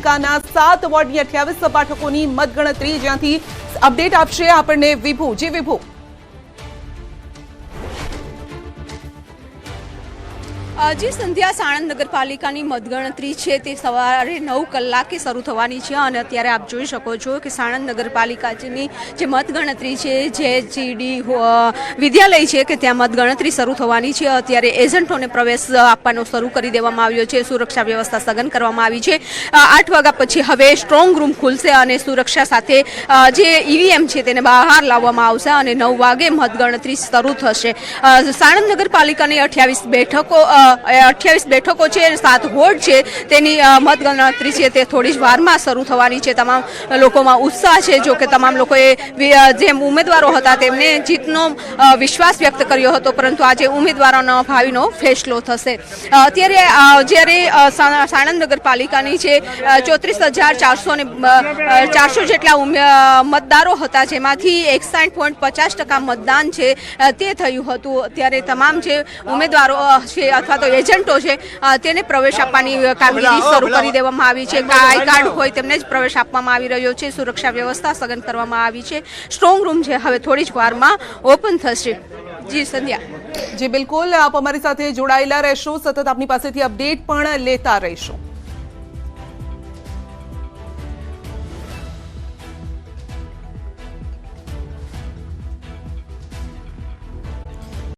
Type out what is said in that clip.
નગરપાલિકાના સાત વોર્ડની અઠ્યાવીસ બેઠકોની મતગણતરી જ્યાંથી અપડેટ આપશે આપણને વિભુ. જે વિભુ. જે સંધ્યા સાણંદ નગરપાલિકાની મતગણતરી છે તે સવારે નવ કલાકે શરૂ થવાની છે અને અત્યારે આપ જોઈ શકો છો કે સાણંદ નગરપાલિકાની જે મતગણતરી છે, જે જીડી વિદ્યાલય છે કે ત્યાં મતગણતરી શરૂ થવાની છે. અત્યારે એજન્ટોને પ્રવેશ આપવાનો શરૂ કરી દેવામાં આવ્યો છે. સુરક્ષા વ્યવસ્થા સઘન કરવામાં આવી છે. આઠ વાગ્યા પછી હવે સ્ટ્રોંગ રૂમ ખુલશે અને સુરક્ષા સાથે જે ઈવીએમ છે તેને બહાર લાવવામાં આવશે અને નવ વાગે મતગણતરી શરૂ થશે. સાણંદ નગરપાલિકાની અઠ્યાવીસ બેઠકો અઠ્યાવીસ બેઠકો છે સાત વોર્ડ છે. તેની મતગણતરી છે તે થોડી જ વારમાં શરૂ થવાની છે. તમામ લોકોમાં ઉત્સાહ છે, જો કે તમામ લોકોએ જેમ ઉમેદવારો હતા તેમને જીતનો વિશ્વાસ વ્યક્ત કર્યો હતો. પરંતુ આજે ઉમેદવારોનો ભાવિનો ફેસલો થશે. અત્યારે જ્યારે સાણંદ નગરપાલિકાની છે ચોત્રીસ હજાર ચારસો ને ચારસો જેટલા મતદારો હતા, જેમાંથી એકસાઠ પોઈન્ટ પચાસ ટકા મતદાન છે તે થયું હતું. ત્યારે તમામ જે ઉમેદવારો છે અથવા તો એજન્ટો છે તેને પ્રવેશ આપવાની કામગીરી શરૂ કરી દેવામાં આવી છે. આઈ કાર્ડ હોય તેમને જ પ્રવેશ આપવામાં આવી રહ્યો છે. સુરક્ષા વ્યવસ્થા સઘન કરવામાં આવી છે. સ્ટ્રોંગ રૂમ છે. હવે થોડી જ વારમાં ઓપન થશે. જી સંધ્યા. જી બિલકુલ. આપ અમારી સાથે જોડાયેલા રહેશો. સતત આપની પાસેથી અપડેટ પણ લેતા રહીશું.